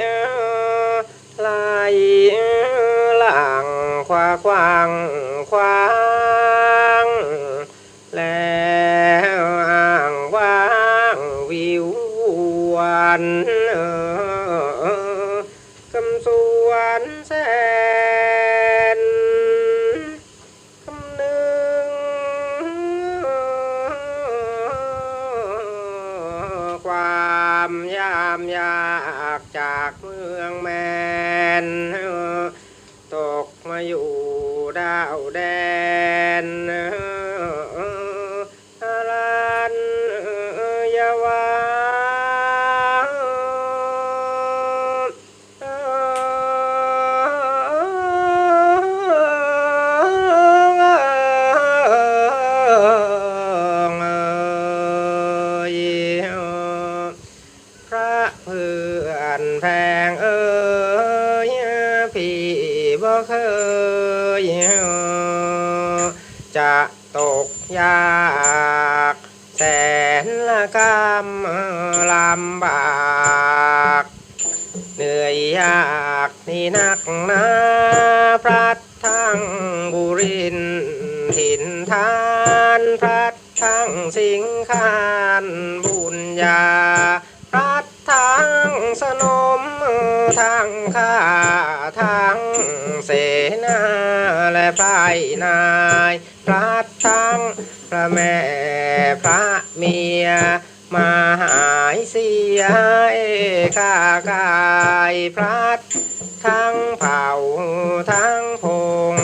เออลายเอลังควาควางควางแล้วอ่างว่างวิววันเออกำสวนแสนคำหนึ่งความยามยา จากเมืองแม เพื่อนแพงเอ้ยพี่บ่เคยจะตกยากแสนละกรรมลำบากเหนื่อยยากนี่นักนาพระทั้งบุรินทร์ถิ่นทานพระทั้งสิงคานบุญญา ทั้งข้าทั้งเสนาและพระนายพระทั้งพระแม่พระเมียมาหายเสียเอกากายพระทั้งเผ่าทั้งพง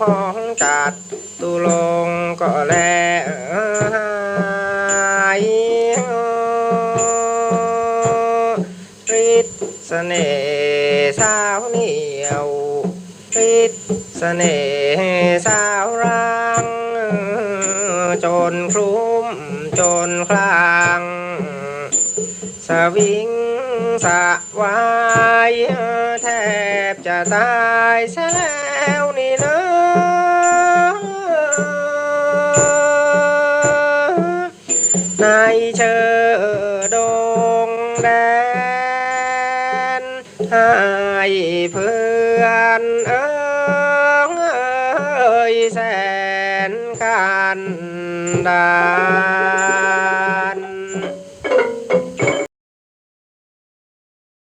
พ้องจัดตุลงก็แล สน่ห์สาวเหนียวฤทธิ์เสน่ห์สาวรัง จนคลุ้มจนคลางสวิงสะวายแทบจะตายซะแล้วนี่นะในเชอ นให้เพื่อนเอ้ยแสนกันดา